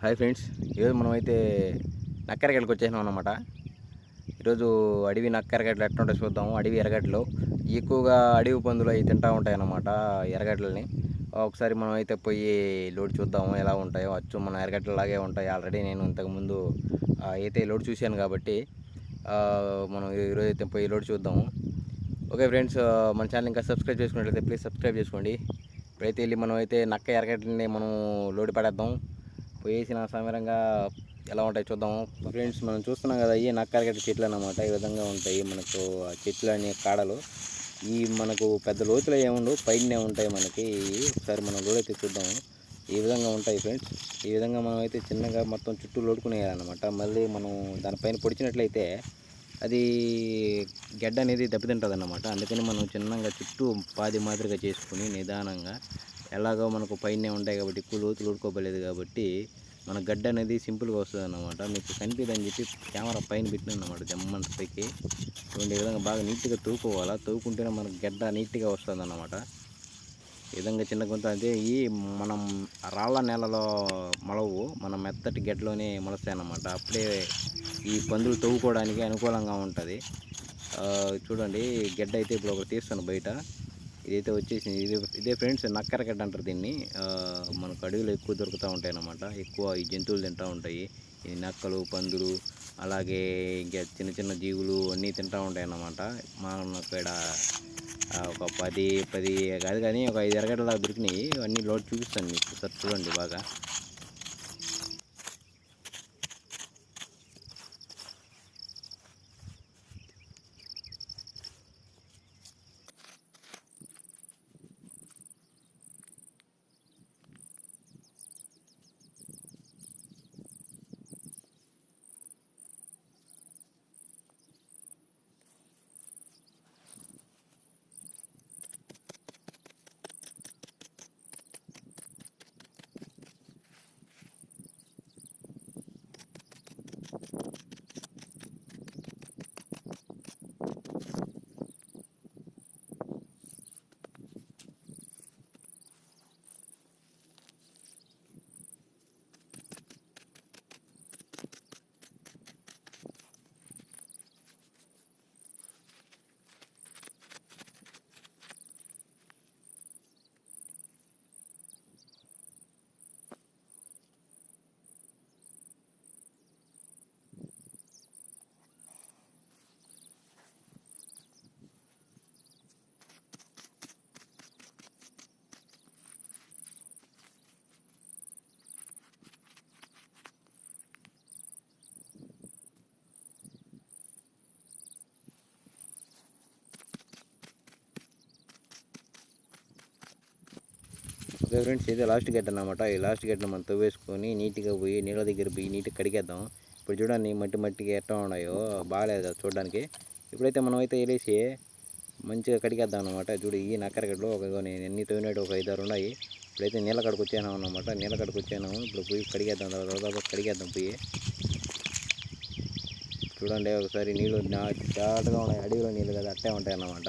Hi friends ఈరోజు మనమైతే నక్కరగడ్డకి వచ్చేసినాం అనమాట ఈరోజు అడవి నక్కరగడ్డలు ఎట్లా చూద్దాము. అడవి ఎరగడ్డలు ఎక్కువగా అడవి పందులు అవి తింటూ ఉంటాయి అన్నమాట ఒకసారి మనం అయితే పోయి లోడ్ చూద్దాము ఎలా ఉంటాయో. అచ్చు మన ఎరగడ్డలాగే ఉంటాయి. ఆల్రెడీ నేను ఇంతకుముందు అయితే లోడ్ చూశాను కాబట్టి మనం ఈరోజు అయితే పోయి లోడ్ చూద్దాము. ఓకే ఫ్రెండ్స్ మన ఛానల్ ఇంకా సబ్స్క్రైబ్ చేసుకున్నట్లయితే ప్లీజ్ సబ్స్క్రైబ్ చేసుకోండి. ఇప్పుడైతే వెళ్ళి మనం అయితే నక్క ఎరగడ్డని మనం లోడ్ పడేద్దాం. పోయేసిన సమీరంగా ఎలా ఉంటాయి చూద్దాము ఫ్రెండ్స్ మనం చూస్తున్నాం కదా ఈ నక్క చెట్లు అన్నమాట ఈ విధంగా ఉంటాయి మనకు ఆ చెట్లు అనే కాడలు. ఈ మనకు పెద్ద లోతులో ఏముండవు పైనే ఉంటాయి మనకి. ఒకసారి మనం లోడైతే చూద్దాము ఈ విధంగా ఉంటాయి ఫ్రెండ్స్ ఈ విధంగా మనం అయితే చిన్నగా మొత్తం చుట్టూ లోడుకునేయాలన్నమాట. మళ్ళీ మనం దానిపైన పొడిచినట్లయితే అది గెడ్డ అనేది దెబ్బతింటుంది అన్నమాట అందుకని మనం చిన్నగా చుట్టూ పాది మాదిరిగా చేసుకుని నిదానంగా ఎలాగో మనకు పైనే ఉంటాయి కాబట్టి ఎక్కువ లోతులు ఊడుకోపోలేదు కాబట్టి మన గడ్డ అనేది సింపుల్గా వస్తుంది అన్నమాట మీకు కనిపిదని చెప్పి కెమెరా పైన పెట్టిన అన్నమాట జమ్మంట పైకి. చూడండి ఈ విధంగా బాగా నీట్గా తవ్వుకోవాలా తవ్వుకుంటేనే మనకు గడ్డ నీట్గా వస్తుంది అన్నమాట ఈ విధంగా చిన్న కొంత అదే ఈ మనం రాళ్ళ నేలలో మొలవు మనం మెత్తటి గడ్డలోనే మొలుస్తాయి అన్నమాట అప్పుడే ఈ పందులు తవ్వుకోవడానికి అనుకూలంగా ఉంటుంది. చూడండి గడ్డ అయితే ఇప్పుడు ఒకటి తీస్తాను బయట. ఇదైతే వచ్చేసింది. ఇదే ఇదే ఫ్రెండ్స్ నక్కరగడ్డ అంటారు దీన్ని. మనకు అడవిలో ఎక్కువ దొరుకుతూ ఉంటాయి అన్నమాట. ఎక్కువ ఈ జంతువులు తింటూ ఉంటాయి. ఈ నక్కలు పందులు అలాగే ఇంకా చిన్న చిన్న జీవులు అన్నీ తింటూ ఉంటాయి అన్నమాట. ఇక్కడ ఒక పది పది కాదు కానీ ఒక ఐదు ఎరగడ్డలా దొరికినాయి. అన్నీ లోడ్ చూపిస్తాను మీకు. సార్ చూడండి బాగా. Thank you. ఓకే ఫ్రెండ్స్ ఇదే లాస్ట్ గడ్డ అనమాట ఈ లాస్ట్ గడ్డను మనం తవ్వేసుకొని నీట్గా పోయి నీళ్ళ దగ్గర పోయి నీట్గా కడిగేద్దాం. ఇప్పుడు చూడండి మట్టి మట్టికి ఎట్లా ఉన్నాయో బాగాలేదు కదా చూడడానికి. ఇప్పుడైతే మనం అయితే వెళ్ళేసి మంచిగా కడిగేద్దాం అనమాట చూడు ఈ నక్కరగడ్డలో ఒక నేను ఎన్ని తవ్వినట్టు ఒక ఐదారు ఉన్నాయి. ఇప్పుడైతే నీళ్ళ కడకు వచ్చాను అనమాట నీళ్ళ కడకు వచ్చాను ఇప్పుడు పోయి కడిగేద్దాం తర్వాత కడిగేద్దాం పోయి. చూడండి ఒకసారి నీళ్ళు చాటుగా ఉన్నాయి. అడవిలో నీళ్ళు కదా అట్టే ఉంటాయి అన్నమాట.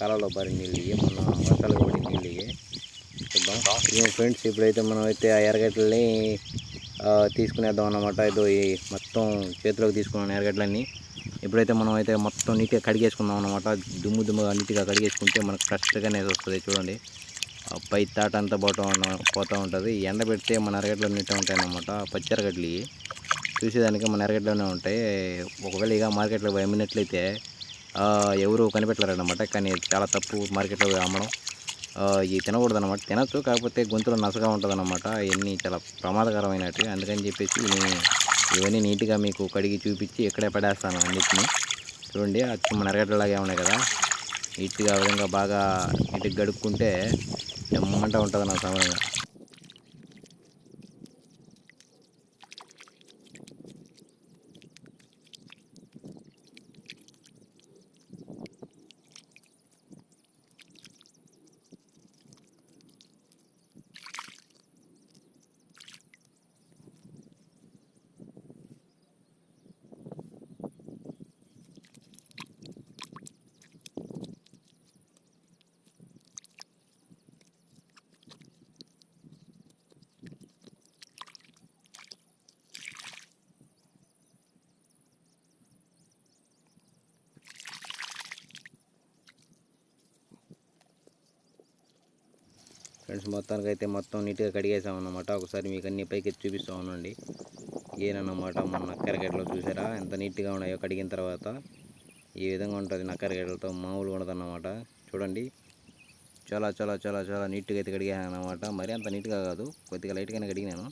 కాలంలో పడి నీళ్ళు ఇవి మొన్న వర్షాలు పడి నీళ్ళు ఇవి. చూద్దాం ఇదే ఫ్రెండ్స్ ఇప్పుడైతే మనం అయితే ఆ ఎర్రగడ్డల్ని తీసుకునేద్దాం అన్నమాట. ఇదో ఈ మొత్తం చేతిలోకి తీసుకున్నాను ఎర్రగడ్డలన్నీ. ఇప్పుడైతే మనం అయితే మొత్తం నీట్గా కడిగేసుకుందాం అన్నమాట. దుమ్ము దుమ్ముగా నీట్గా కడిగేసుకుంటే మనకు ఫ్రెష్గా అనేది వస్తుంది చూడండి. పై తాట అంతా పోతా పోతూ ఉంటుంది. ఎండ పెడితే మన ఎర్రగడ్డలు నీట్గా ఉంటాయి అన్నమాట. పచ్చి ఎర్రగడ్డలు ఇవి. చూసేదానికి మన ఎర్రగడ్డలోనే ఉంటాయి. ఒకవేళ ఇక మార్కెట్లో అమ్మినట్లయితే ఎవరు కనిపెట్టలేరన్నమాట. కానీ ఇది చాలా తప్పు మార్కెట్లో అమ్మడం. ఇవి తినకూడదు అనమాట తినచ్చు కాకపోతే గొంతులో నసగా ఉంటుంది అనమాట ఇవన్నీ చాలా ప్రమాదకరమైనట్టు అందుకని చెప్పేసి నేను ఇవన్నీ నీట్గా మీకు కడిగి చూపించి ఇక్కడే పడేస్తాను అన్నిటిని. చూడండి అచ్చు మన ఉన్నాయి కదా. నీట్గా ఆ విధంగా బాగా నీట్గా గడుక్కుంటే ఎమ్మంట ఉంటుంది నా సమయంగా ఫ్రెండ్స్ మొత్తానికి అయితే మొత్తం నీట్గా కడిగేసామన్నమాట. ఒకసారి మీకు అన్ని పైకి చూపిస్తూ చూపిస్తా ఉండండి. ఏనన్నమాట మన నక్కరగడ్డలో చూసారా? ఎంత నీట్గా ఉన్నాయో కడిగిన తర్వాత ఈ విధంగా ఉంటుంది నక్కరగడ్డలతో మామూలుగా ఉండదన్నమాట. చూడండి. చాలా చాలా చాలా చాలా నీట్గా అయితే కడిగాను అనమాట మరి అంత నీట్గా కాదు. కొద్దిగా లైట్గానే కడిగినాను.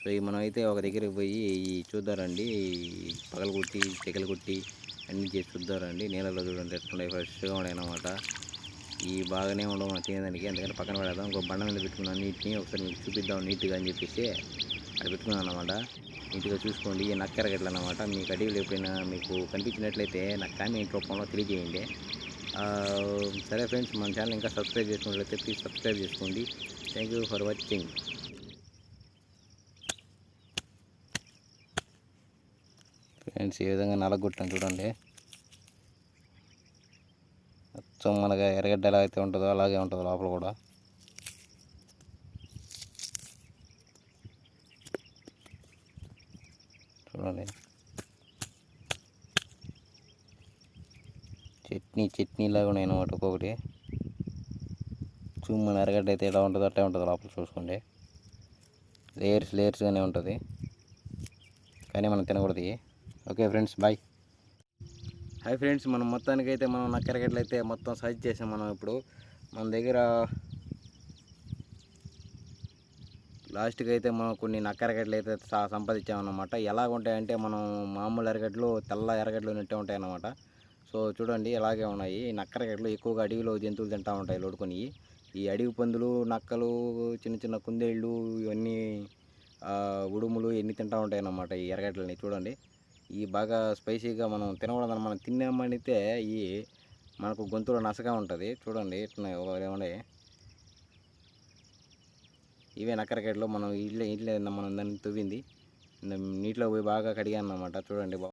సో ఈ మనం అయితే ఒక దగ్గరికి పోయి చూద్దారండి. ఈ పగలు కొట్టి చెక్కలు కొట్టి అన్నీ చేసి చూద్దారండి. నీళ్ళలో చూడండి ఎట్లున్నాయి ఫ్రెష్గా ఉన్నాయి అన్నమాట ఈ బాగానే ఉండవు మనం తినేదానికి ఎందుకంటే పక్కన పడేద్దాం. ఇంకో బండ మీద పెట్టుకున్నాను నీట్ని. ఒకసారి మీకు చూపిద్దాం నీట్గా అని చెప్పేసి అక్కడ పెట్టుకున్నాను అనమాట నీట్గా చూసుకోండి. ఈ నక్కరగడ్డలు అనమాట మీకు అడవిలో ఎప్పుడైనా మీకు కనిపించినట్లయితే నాకు కామెంట్ రూపంలో తెలియజేయండి. సరే ఫ్రెండ్స్ మన ఛానల్ ఇంకా సబ్స్క్రైబ్ చేసుకున్నట్లయితే ప్లీజ్ సబ్స్క్రైబ్ చేసుకోండి. Thank you for watching. Friends ఈ విధంగా నలగొట్టాను చూడండి. మొత్తం మనకి ఎర్రగడ్డ ఎలా అయితే ఉంటుందో అలాగే ఉంటుంది లోపల కూడా. చూడండి. చట్నీ చట్నీ లాగా ఉన్నాయి అన్నమాట ఒక్కొక్కటి. చూడు మన ఎర్రగడ్డ అయితే ఎలా ఉంటుందో అట్టే ఉంటుంది లోపల చూసుకోండి. లేయర్స్ లేయర్స్గానే ఉంటుంది. కానీ మనం తినకూడదు okay friends bye. Hi friends మనం మొత్తానికి అయితే మనం నక్కరగడ్డలు అయితే మొత్తం సర్చ్ చేసాం మనం ఇప్పుడు. మన దగ్గర లాస్ట్కి అయితే మనం కొన్ని నక్కరగడ్డలు అయితే సా- సంపాదించామన్నమాట ఎలా ఉంటాయంటే మనం మామూలు ఎరగడ్లు తెల్ల ఎరగడ్లు నెట్టే ఉంటాయి అన్నమాట. సో చూడండి ఇలాగే ఉన్నాయి. ఈ నక్కరగడ్డలు ఎక్కువగా అడవిలో జంతువులు తింటూ ఉంటాయి లోడుకొని. ఈ అడవి పందులు నక్కలు చిన్న చిన్న కుందేళ్ళు ఇవన్నీ ఉడుములు ఎన్ని తింటూ ఉంటాయి అన్నమాట ఈ ఎరగడ్డలని చూడండి. ఈ బాగా స్పైసీగా మనం తినకూడదని మనం తిన్నామనితే ఈ మనకు గొంతులో నసగా ఉంటుంది. చూడండి ఇట్లా ఇవే నక్కరకాయలు మనం ఇట్లే ఇట్లే మనం దాన్ని తువ్వింది నీటిలో పోయి బాగా కడిగాను అన్నమాట చూడండి బా